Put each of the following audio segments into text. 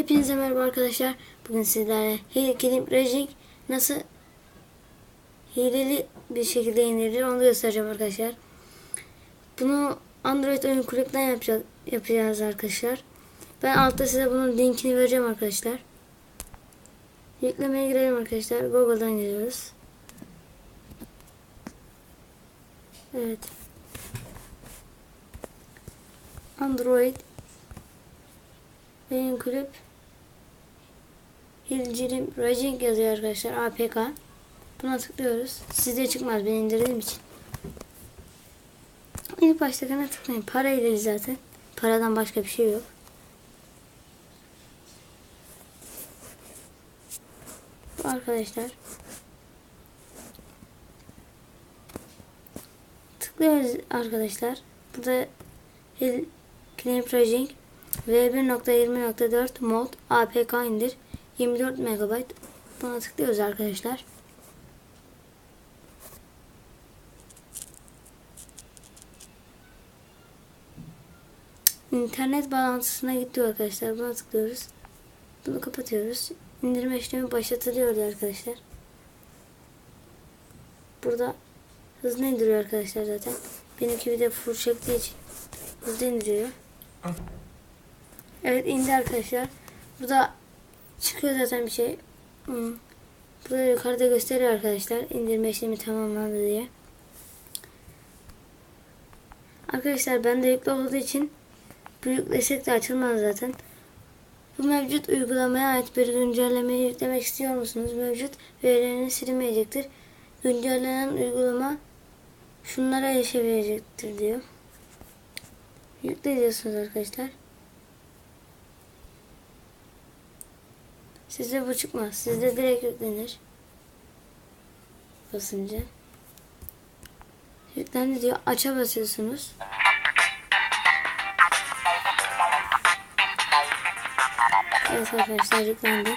Hepinize merhaba arkadaşlar. Bugün sizlerle Kilim Raging nasıl hileli bir şekilde indirilir onu göstereceğim arkadaşlar. Bunu Android oyun kulüpten yapacağız, yapacağız arkadaşlar. Ben altta size bunun linkini vereceğim arkadaşlar. Yüklemeye girelim arkadaşlar. Google'dan giriyoruz. Evet. Android Benim kulüp Hilcilim Raging yazıyor arkadaşlar APK Buna tıklıyoruz. Sizde çıkmaz ben indirdiğim için. İlk baştakine tıklayın. Para ile zaten. Paradan başka bir şey yok. Arkadaşlar. Tıklıyoruz arkadaşlar. Burada Hil Clean Raging V1.20.4 mod APK indir 24 MB buna tıklıyoruz arkadaşlar. İnternet bağlantısına gitti arkadaşlar. Buna tıklıyoruz. Bunu kapatıyoruz. İndirme işlemi başlatılıyor arkadaşlar. Burada hızlı indiriyor arkadaşlar zaten. Benimki bir de full çektiği için hızlı indiriyor. Evet indi arkadaşlar. Burada çıkıyor zaten bir şey. Burada yukarıda gösteriyor arkadaşlar. İndirme işlemi tamamlandı diye. Arkadaşlar bende yüklü olduğu için büyüklesek de açılmaz zaten. Bu mevcut uygulamaya ait bir güncellemeyi yüklemek istiyor musunuz? Mevcut verileriniz silinmeyecektir. Güncellenen uygulama şunlara erişebilecektir diyor. Yükle diyorsunuz arkadaşlar. Sizde bu çıkmaz. Sizde direkt yüklenir. Basınca. Yüklendi diyor. Aça basıyorsunuz. Evet arkadaşlar yüklendi.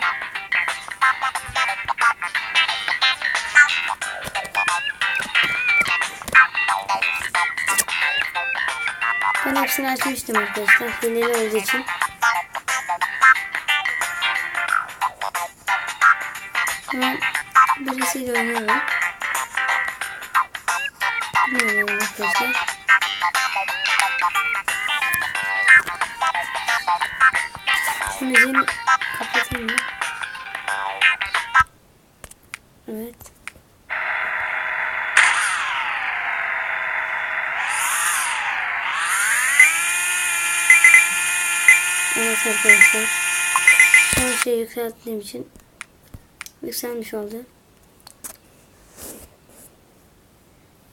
Ben hepsini açmıştım arkadaşlar. Hileli olduğu için. Hemen birisiyle oynayalım. Bilmiyorum arkadaşlar. Şu müziğini kapatayım mı? Evet. Evet arkadaşlar. Son şeyi yükselttiğim için yükselmiş oldu.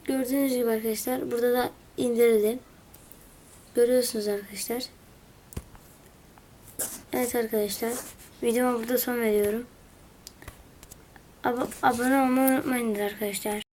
Gördüğünüz gibi arkadaşlar burada da indirildi. Görüyorsunuz arkadaşlar. Evet arkadaşlar. Videoma burada son veriyorum. Ab abone olmayı unutmayın arkadaşlar.